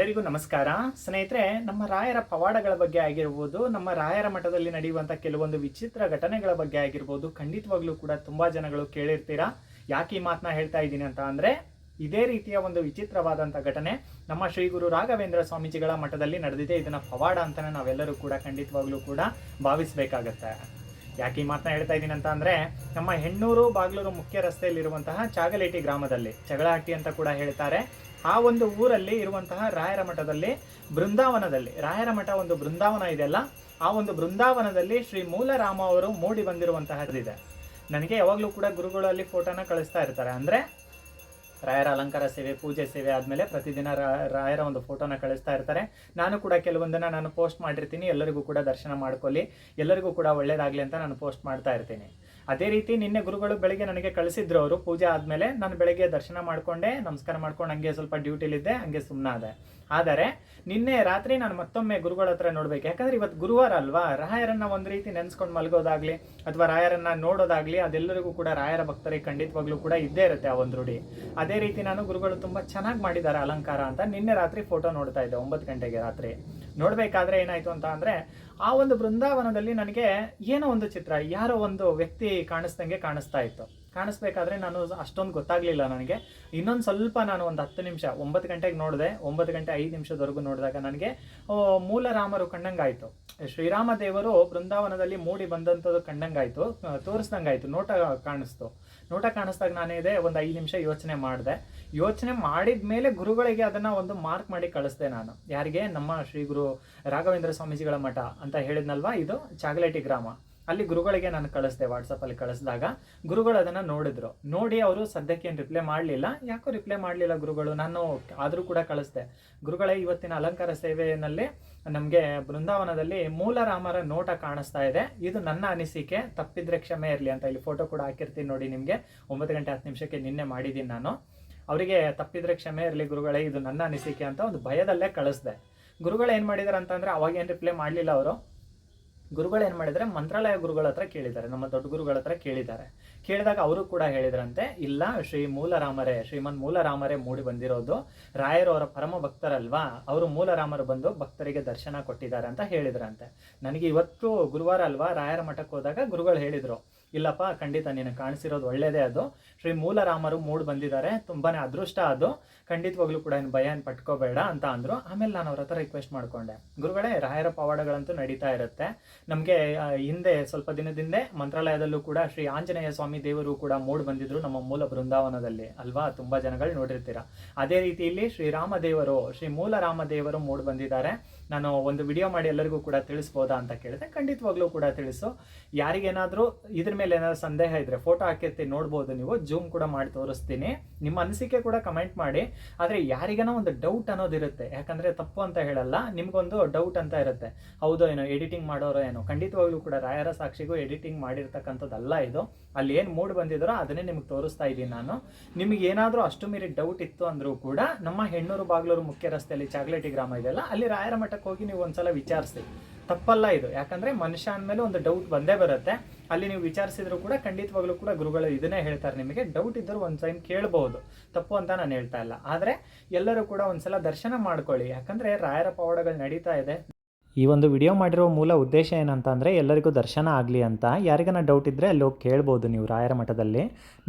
ಎಲ್ಲರಿಗೂ ನಮಸ್ಕಾರ. ಸ್ನೇಹಿತರೆ, ನಮ್ಮ ರಾಯರ ಪವಾಡಗಳ ಬಗ್ಗೆ ಆಗಿರ್ಬೋದು, ನಮ್ಮ ರಾಯರ ಮಠದಲ್ಲಿ ನಡೆಯುವಂಥ ಕೆಲವೊಂದು ವಿಚಿತ್ರ ಘಟನೆಗಳ ಬಗ್ಗೆ ಆಗಿರ್ಬೋದು, ಖಂಡಿತವಾಗ್ಲೂ ಕೂಡ ತುಂಬಾ ಜನಗಳು ಕೇಳಿರ್ತೀರಾ? ಯಾಕೆ ಈ ಮಾತನ್ನ ಹೇಳ್ತಾ ಇದ್ದೀನಿ ಅಂತ ಅಂದ್ರೆ, ಇದೇ ರೀತಿಯ ಒಂದು ವಿಚಿತ್ರವಾದಂಥ ಘಟನೆ ನಮ್ಮ ಶ್ರೀ ಗುರು ರಾಘವೇಂದ್ರ ಸ್ವಾಮೀಜಿಗಳ ಮಠದಲ್ಲಿ ನಡೆದಿದೆ. ಇದನ್ನ ಪವಾಡ ಅಂತಾನೆ ನಾವೆಲ್ಲರೂ ಕೂಡ ಖಂಡಿತವಾಗ್ಲೂ ಕೂಡ ಭಾವಿಸಬೇಕಾಗತ್ತೆ. ಯಾಕೆ ಈ ಮಾತನ್ನ ಹೇಳ್ತಾ ಇದ್ದೀನಿ ಅಂತ ಅಂದ್ರೆ, ನಮ್ಮ ಹೆಣ್ಣೂರು, ಬಾಗ್ಲೂರು ಮುಖ್ಯ ರಸ್ತೆಯಲ್ಲಿರುವಂತಹ ಚಾಗಲೇಟಿ ಗ್ರಾಮದಲ್ಲಿ, ಚಗಳಹಟ್ಟಿ ಅಂತ ಕೂಡ ಹೇಳ್ತಾರೆ. ಆ ಒಂದು ಊರಲ್ಲಿ ಇರುವಂತಹ ರಾಯರ ಮಠದಲ್ಲಿ ಬೃಂದಾವನದಲ್ಲಿ, ರಾಯರ ಮಠ ಒಂದು ಬೃಂದಾವನ ಇದೆಯಲ್ಲ, ಆ ಒಂದು ಬೃಂದಾವನದಲ್ಲಿ ಶ್ರೀ ಮೂಲರಾಮ ಅವರು ಮೂಡಿ ಬಂದಿರುವಂತಹದ್ದಿದೆ ನನಗೆ ಯಾವಾಗಲೂ ಕೂಡ ಗುರುಗಳಲ್ಲಿ ಫೋಟೋನ ಕಳಿಸ್ತಾ ಇರ್ತಾರೆ. ಅಂದ್ರೆ ರಾಯರ ಅಲಂಕಾರ ಸೇವೆ, ಪೂಜೆ ಸೇವೆ ಆದಮೇಲೆ ಪ್ರತಿದಿನ ರಾಯರ ಒಂದು ಫೋಟೋನ ಕಳಿಸ್ತಾ ಇರ್ತಾರೆ. ನಾನು ಕೂಡ ಕೆಲವೊಂದನ್ನ ನಾನು ಪೋಸ್ಟ್ ಮಾಡಿರ್ತೀನಿ. ಎಲ್ಲರಿಗೂ ಕೂಡ ದರ್ಶನ ಮಾಡ್ಕೊಳ್ಳಿ. ಎಲ್ಲರಿಗೂ ಕೂಡ ಒಳ್ಳೇದಾಗ್ಲಿ ಅಂತ ನಾನು ಪೋಸ್ಟ್ ಮಾಡ್ತಾ ಇರ್ತೀನಿ. ಅದೇ ರೀತಿ ನಿನ್ನೆ ಗುರುಗಳು ಬೆಳಿಗ್ಗೆ ನನಗೆ ಕಳಿಸಿದ್ರು ಅವರು. ಪೂಜೆ ಆದಮೇಲೆ ನಾನು ಬೆಳಗ್ಗೆ ದರ್ಶನ ಮಾಡ್ಕೊಂಡೆ, ನಮಸ್ಕಾರ ಮಾಡ್ಕೊಂಡು ಹಂಗೆ ಸ್ವಲ್ಪ ಡ್ಯೂಟಿಲಿದ್ದೆ ಹಂಗೆ ಸುಮ್ಮನಾದೆ ಆದರೆ ನಿನ್ನೆ ರಾತ್ರಿ ನಾನು ಮತ್ತೊಮ್ಮೆ ಗುರುಗಳ ಹತ್ರ ನೋಡ್ಬೇಕು. ಯಾಕಂದ್ರೆ ಇವತ್ತು ಗುರುವಾರ ಅಲ್ವಾ? ರಾಯರನ್ನ ಒಂದು ರೀತಿ ನೆನ್ಸ್ಕೊಂಡು ಮಲಗೋದಾಗ್ಲಿ ಅಥವಾ ರಾಯರನ್ನ ನೋಡೋದಾಗ್ಲಿ ಅದೆಲ್ಲರಿಗೂ ಕೂಡ ರಾಯರ ಭಕ್ತರಿಗೆ ಖಂಡಿತವಾಗ್ಲೂ ಕೂಡ ಇದ್ದೇ ಇರುತ್ತೆ ಆ ಒಂದು ರೂಢಿ. ಅದೇ ರೀತಿ ನಾನು ಗುರುಗಳು ತುಂಬಾ ಚೆನ್ನಾಗಿ ಮಾಡಿದ್ದಾರೆ ಅಲಂಕಾರ ಅಂತ. ನಿನ್ನೆ ರಾತ್ರಿ ಫೋಟೋ ನೋಡ್ತಾ ಇದ್ದೆ, ಒಂಬತ್ತು ಗಂಟೆಗೆ ರಾತ್ರಿ. ನೋಡ್ಬೇಕಾದ್ರೆ ಏನಾಯ್ತು ಅಂತ ಅಂದರೆ ಆ ಒಂದು ಬೃಂದಾವನದಲ್ಲಿ ನನಗೆ ಏನೋ ಒಂದು ಚಿತ್ರ, ಯಾರೋ ಒಂದು ವ್ಯಕ್ತಿ ಕಾಣಿಸ್ದಂಗೆ ಕಾಣಿಸ್ತಾ ಇತ್ತು. ಕಾಣಿಸ್ಬೇಕಾದ್ರೆ ನಾನು ಅಷ್ಟೊಂದು ಗೊತ್ತಾಗ್ಲಿಲ್ಲ ನನಗೆ. ಇನ್ನೊಂದು ಸ್ವಲ್ಪ ನಾನು ಒಂದು ಹತ್ತು ನಿಮಿಷ, ಒಂಬತ್ತು ಗಂಟೆಗೆ ನೋಡಿದೆ, ಒಂಬತ್ತು ಗಂಟೆ ಐದು ನಿಮಿಷದವರೆಗೂ ನೋಡಿದಾಗ ನನಗೆ ಮೂಲ ರಾಮರು ಕಂಡಂಗಾಯ್ತು. ಶ್ರೀರಾಮ ದೇವರು ಬೃಂದಾವನದಲ್ಲಿ ಮೂಡಿ ಬಂದಂಥದ್ದು ಕಂಡಂಗಾಯ್ತು, ತೋರಿಸ್ದಂಗಾಯಿತು, ನೋಟ ಕಾಣಿಸ್ತು. ನೋಟ ಕಾಣಿಸ್ದಾಗ ನಾನಿದೆ ಒಂದು ಐದು ನಿಮಿಷ ಯೋಚನೆ ಮಾಡಿದೆ. ಯೋಚನೆ ಮಾಡಿದ ಮೇಲೆ ಗುರುಗಳಿಗೆ ಅದನ್ನ ಒಂದು ಮಾರ್ಕ್ ಮಾಡಿ ಕಳಿಸ್ದೆ ನಾನು. ಯಾರಿಗೆ? ನಮ್ಮ ಶ್ರೀ ಗುರು ರಾಘವೇಂದ್ರ ಸ್ವಾಮೀಜಿಗಳ ಮಠ ಅಂತ ಹೇಳಿದ್ನಲ್ವಾ? ಇದು ಚಾಗಲೇಟಿ ಗ್ರಾಮ. ಅಲ್ಲಿ ಗುರುಗಳಿಗೆ ನಾನು ಕಳಿಸ್ದೆ ವಾಟ್ಸಪ್ಪಲ್ಲಿ ಕಳಿಸಿದಾಗ ಗುರುಗಳು ಅದನ್ನ ನೋಡಿದ್ರು. ನೋಡಿ ಅವರು ಸದ್ಯಕ್ಕೆ ಏನು ರಿಪ್ಲೈ ಮಾಡಲಿಲ್ಲ. ಯಾಕೋ ರಿಪ್ಲೈ ಮಾಡಲಿಲ್ಲ ಗುರುಗಳು? ನಾನು ಆದರೂ ಕೂಡ ಕಳಿಸ್ದೆ. ಗುರುಗಳೇ, ಇವತ್ತಿನ ಅಲಂಕಾರ ಸೇವೆಯಲ್ಲಿ ನಮಗೆ ಬೃಂದಾವನದಲ್ಲಿ ಮೂಲ ರಾಮರ ನೋಟ ಕಾಣಿಸ್ತಾ ಇದೆ. ಇದು ನನ್ನ ಅನಿಸಿಕೆ. ತಪ್ಪಿದ್ರೆ ಕ್ಷಮೆ ಇರಲಿ ಅಂತ ಇಲ್ಲಿ ಫೋಟೋ ಕೂಡ ಹಾಕಿರ್ತೀನಿ ನೋಡಿ ನಿಮಗೆ. ಒಂಬತ್ತು ಗಂಟೆ ಹತ್ತು ನಿಮಿಷಕ್ಕೆ ನಿನ್ನೆ ಮಾಡಿದ್ದೀನಿ ನಾನು. ಅವರಿಗೆ ತಪ್ಪಿದ್ರೆ ಕ್ಷಮೆ ಇರಲಿ ಗುರುಗಳೇ, ಇದು ನನ್ನ ಅನಿಸಿಕೆ ಅಂತ ಒಂದು ಭಯದಲ್ಲೇ ಕಳಿಸ್ದೆ. ಗುರುಗಳು ಏನು ಮಾಡಿದಾರೆ ಅಂತಂದ್ರೆ ಅವಾಗ ಏನು ರಿಪ್ಲೈ ಮಾಡಲಿಲ್ಲ ಅವರು? ಗುರುಗಳು ಏನು ಮಾಡಿದರೆ? ಮಂತ್ರಾಲಯ ಗುರುಗಳ ಹತ್ರ ಕೇಳಿದ್ದಾರೆ. ನಮ್ಮ ದೊಡ್ಡ ಗುರುಗಳ ಹತ್ರ ಕೇಳಿದ್ದಾರೆ. ಕೇಳಿದಾಗ ಅವರು ಕೂಡ ಹೇಳಿದ್ರಂತೆ, ಇಲ್ಲ, ಶ್ರೀ ಮೂಲರಾಮರೇ, ಶ್ರೀಮನ್ ಮೂಲರಾಮರೇ ಮೂಡಿ ಬಂದಿರೋದು. ರಾಯರು ಅವರ ಪರಮ ಭಕ್ತರಲ್ವಾ? ಅವರು ಮೂಲರಾಮರು ಬಂದು ಭಕ್ತರಿಗೆ ದರ್ಶನ ಕೊಟ್ಟಿದ್ದಾರೆ ಅಂತ ಹೇಳಿದ್ರಂತೆ. ನನಗೆ ಇವತ್ತು ಗುರುವಾರ ಅಲ್ವಾ, ರಾಯರ ಮಠಕ್ಕೆ ಹೋದಾಗ ಗುರುಗಳು ಹೇಳಿದ್ರು. ಇಲ್ಲಪ್ಪ, ಖಂಡಿತ ನೀನು ಕಾಣಿಸಿರೋದು ಒಳ್ಳೇದೇ ಅದು. ಶ್ರೀ ಮೂಲರಾಮರು ಮೂಡ್ ಬಂದಿದ್ದಾರೆ, ತುಂಬಾನೇ ಅದೃಷ್ಟ ಅದು. ಖಂಡಿತವಾಗ್ಲೂ ಕೂಡ ಏನು ಭಯ ಏನು ಪಟ್ಕೋಬೇಡ ಅಂತ ಅಂದರು. ಆಮೇಲೆ ನಾನು ಅವ್ರ ಹತ್ರ ರಿಕ್ವೆಸ್ಟ್ ಮಾಡ್ಕೊಂಡೆ. ಗುರುಗಳೇ, ರಾಯರ ಪವಾಡಗಳಂತೂ ನಡೀತಾ ಇರುತ್ತೆ. ನಮಗೆ ಹಿಂದೆ ಸ್ವಲ್ಪ ದಿನದಿಂದೆ ಮಂತ್ರಾಲಯದಲ್ಲೂ ಕೂಡ ಶ್ರೀ ಆಂಜನೇಯ ಸ್ವಾಮಿ ದೇವರು ಕೂಡ ಮೂಡ್ ಬಂದಿದ್ರು ನಮ್ಮ ಮೂಲ ಬೃಂದಾವನದಲ್ಲಿ. ಅಲ್ವಾ? ತುಂಬಾ ಜನಗಳು ನೋಡಿರ್ತೀರ. ಅದೇ ರೀತಿಯಲ್ಲಿ ಶ್ರೀ ರಾಮದೇವರು, ಶ್ರೀ ಮೂಲ ರಾಮ ದೇವರು ಮೂಡ್ ಬಂದಿದ್ದಾರೆ. ನಾನು ಒಂದು ವಿಡಿಯೋ ಮಾಡಿ ಎಲ್ಲರಿಗೂ ಕೂಡ ತಿಳಿಸ್ಬೋದಾ ಅಂತ ಕೇಳಿದೆ ಖಂಡಿತವಾಗ್ಲೂ ಕೂಡ ತಿಳಿಸು. ಯಾರಿಗೇನಾದರೂ ಇದ್ರ ಮೇಲೆ ಏನಾದರೂ ಸಂದೇಹ ಇದ್ರೆ ಫೋಟೋ ಹಾಕಿರ್ತೀನಿ, ನೋಡ್ಬೋದು ನೀವು ಜೂಮ್ ಕೂಡ ಮಾಡಿ ತೋರಿಸ್ತೀನಿ. ನಿಮ್ಮ ಅನಿಸಿಕೆ ಕೂಡ ಕಮೆಂಟ್ ಮಾಡಿ. ಆದರೆ ಯಾರಿಗೇನೋ ಒಂದು ಡೌಟ್ ಅನ್ನೋದಿರುತ್ತೆ ಯಾಕಂದ್ರೆ ತಪ್ಪು ಅಂತ ಹೇಳಲ್ಲ, ನಿಮಗೊಂದು ಡೌಟ್ ಅಂತ ಇರುತ್ತೆ. ಹೌದೋ ಏನೋ ಎಡಿಟಿಂಗ್ ಮಾಡೋರೋ ಏನೋ. ಖಂಡಿತವಾಗ್ಲೂ ಕೂಡ ರಾಯರ ಸಾಕ್ಷಿಗೂ ಎಡಿಟಿಂಗ್ ಮಾಡಿರ್ತಕ್ಕಂಥದ್ದಲ್ಲ ಇದು. ಅಲ್ಲಿ ಏನು ಮೂಡ್ ಬಂದಿದ್ರೋ ಅದನ್ನೇ ನಿಮ್ಗೆ ತೋರಿಸ್ತಾ ಇದ್ದೀನಿ ನಾನು. ನಿಮಗೆ ಏನಾದರೂ ಅಷ್ಟು ಮೀರಿ ಡೌಟ್ ಇತ್ತು ಅಂದರೂ ಕೂಡ ನಮ್ಮ ಹೆಣ್ಣೂರು, ಬಾಗ್ಲೂರು ಮುಖ್ಯ ರಸ್ತೆಯಲ್ಲಿ ಚಾಕ್ಲೇಟಿ ಗ್ರಾಮ ಇದೆಯಲ್ಲ, ಅಲ್ಲಿ ರಾಯರ ಮಠಕ್ಕೆ ಹೋಗಿ ನೀವು ಒಂದ್ಸಲ ವಿಚಾರಿಸಿ ತಪ್ಪಲ್ಲ ಇದು. ಯಾಕಂದ್ರೆ ಮನುಷ್ಯ ಅಂದಮೇಲೆ ಒಂದು ಡೌಟ್ ಬಂದೇ ಬರುತ್ತೆ. ಅಲ್ಲಿ ನೀವು ವಿಚಾರಿಸಿದ್ರು ಕೂಡ ಖಂಡಿತವಾಗ್ಲೂ ಕೂಡ ಗುರುಗಳು ಇದನ್ನೇ ಹೇಳ್ತಾರೆ ನಿಮಗೆ. ಡೌಟ್ ಇದ್ದರೂ ಒಂದು ಟೈಮ್ ಕೇಳಬಹುದು ತಪ್ಪು ಅಂತ ನಾನು ಹೇಳ್ತಾ ಇಲ್ಲ. ಆದರೆ ಎಲ್ಲರೂ ಕೂಡ ಒಂದ್ಸಲ ದರ್ಶನ ಮಾಡ್ಕೊಳ್ಳಿ. ಯಾಕಂದ್ರೆ ರಾಯರ ಪವಾಡಗಳು ನಡೀತಾ ಇದೆ. ಈ ಒಂದು ವಿಡಿಯೋ ಮಾಡಿರೋ ಮೂಲ ಉದ್ದೇಶ ಏನಂತ ಅಂದರೆ ಎಲ್ಲರಿಗೂ ದರ್ಶನ ಆಗಲಿ ಅಂತ. ಯಾರಿಗನ ಡೌಟ್ ಇದ್ದರೆ ಅಲ್ಲಿ ಹೋಗಿ ಕೇಳ್ಬೋದು ನೀವು ರಾಯರ ಮಠದಲ್ಲಿ.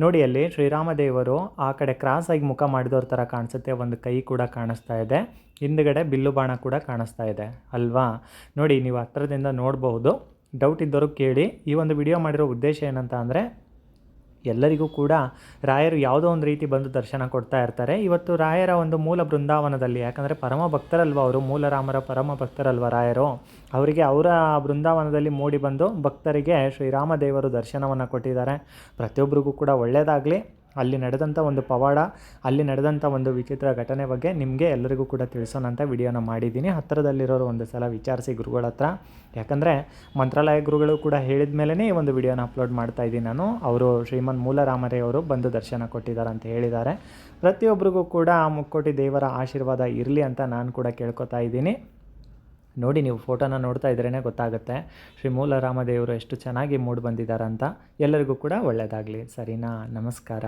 ನೋಡಿ, ಅಲ್ಲಿ ಶ್ರೀರಾಮದೇವರು ಆ ಕಡೆ ಕ್ರಾಸ್ ಆಗಿ ಮುಖ ಮಾಡಿದವ್ರ ಥರ ಕಾಣಿಸುತ್ತೆ. ಒಂದು ಕೈ ಕೂಡ ಕಾಣಿಸ್ತಾ ಇದೆ. ಹಿಂದ್ಗಡೆ ಬಿಲ್ಲು ಬಾಣ ಕೂಡ ಕಾಣಿಸ್ತಾ ಇದೆ. ಅಲ್ವಾ? ನೋಡಿ, ನೀವು ಹತ್ತಿರದಿಂದ ನೋಡಬಹುದು ಡೌಟ್ ಇದ್ದವರು ಕೇಳಿ. ಈ ಒಂದು ವಿಡಿಯೋ ಮಾಡಿರೋ ಉದ್ದೇಶ ಏನಂತ ಅಂದರೆ ಎಲ್ಲರಿಗೂ ಕೂಡ ರಾಯರು ಯಾವುದೋ ಒಂದು ರೀತಿ ಬಂದು ದರ್ಶನ ಕೊಡ್ತಾ ಇರ್ತಾರೆ. ಇವತ್ತು ರಾಯರ ಒಂದು ಮೂಲ ಬೃಂದಾವನದಲ್ಲಿ, ಯಾಕಂದರೆ ಪರಮ ಭಕ್ತರಲ್ವ ಅವರು? ಮೂಲ ರಾಮರ ಪರಮ ಭಕ್ತರಲ್ವ ರಾಯರು? ಅವರಿಗೆ ಅವರ ಬೃಂದಾವನದಲ್ಲಿ ಮೂಡಿ ಬಂದು ಭಕ್ತರಿಗೆ ಶ್ರೀರಾಮ ದೇವರು ದರ್ಶನವನ್ನು ಕೊಟ್ಟಿದ್ದಾರೆ. ಪ್ರತಿಯೊಬ್ಬರಿಗೂ ಕೂಡ ಒಳ್ಳೆಯದಾಗಲಿ ಅಲ್ಲಿ ನಡೆದಂಥ ಒಂದು ಪವಾಡ, ಅಲ್ಲಿ ನಡೆದಂಥ ಒಂದು ವಿಚಿತ್ರ ಘಟನೆ ಬಗ್ಗೆ ನಿಮಗೆ ಎಲ್ಲರಿಗೂ ಕೂಡ ತಿಳಿಸೋಣ ಅಂತ ವಿಡಿಯೋನ ಮಾಡಿದ್ದೀನಿ. ಹತ್ತಿರದಲ್ಲಿರೋರು ಒಂದು ಸಲ ವಿಚಾರಿಸಿ ಗುರುಗಳ ಹತ್ರ. ಯಾಕಂದರೆ ಮಂತ್ರಾಲಯ ಗುರುಗಳು ಕೂಡ ಹೇಳಿದ ಮೇಲೇ ಈ ಒಂದು ವಿಡಿಯೋನ ಅಪ್ಲೋಡ್ ಮಾಡ್ತಾ ಇದ್ದೀನಿ ನಾನು. ಅವರು ಶ್ರೀಮನ್ ಮೂಲರಾಮರೇ ಅವರು ಬಂದು ದರ್ಶನ ಕೊಟ್ಟಿದ್ದಾರೆ ಅಂತ ಹೇಳಿದ್ದಾರೆ. ಪ್ರತಿಯೊಬ್ಬರಿಗೂ ಕೂಡ ಆ ಮುಕ್ಕೋಟಿ ದೇವರ ಆಶೀರ್ವಾದ ಇರಲಿ ಅಂತ ನಾನು ಕೂಡ ಕೇಳ್ಕೊತಾ ಇದ್ದೀನಿ. ನೋಡಿ ನೀವು ಫೋಟೋನ ನೋಡ್ತಾ ಇದ್ರೇ ಗೊತ್ತಾಗುತ್ತೆ. ಶ್ರೀ ಮೂಲರಾಮ ದೇವರು ಎಷ್ಟು ಚೆನ್ನಾಗಿ ಮೂಡಿ ಬಂದಿದ್ದಾರೆ ಅಂತ ಎಲ್ಲರಿಗೂ ಕೂಡ ಒಳ್ಳೆಯದಾಗಲಿ ಸರಿನಾ? ನಮಸ್ಕಾರ.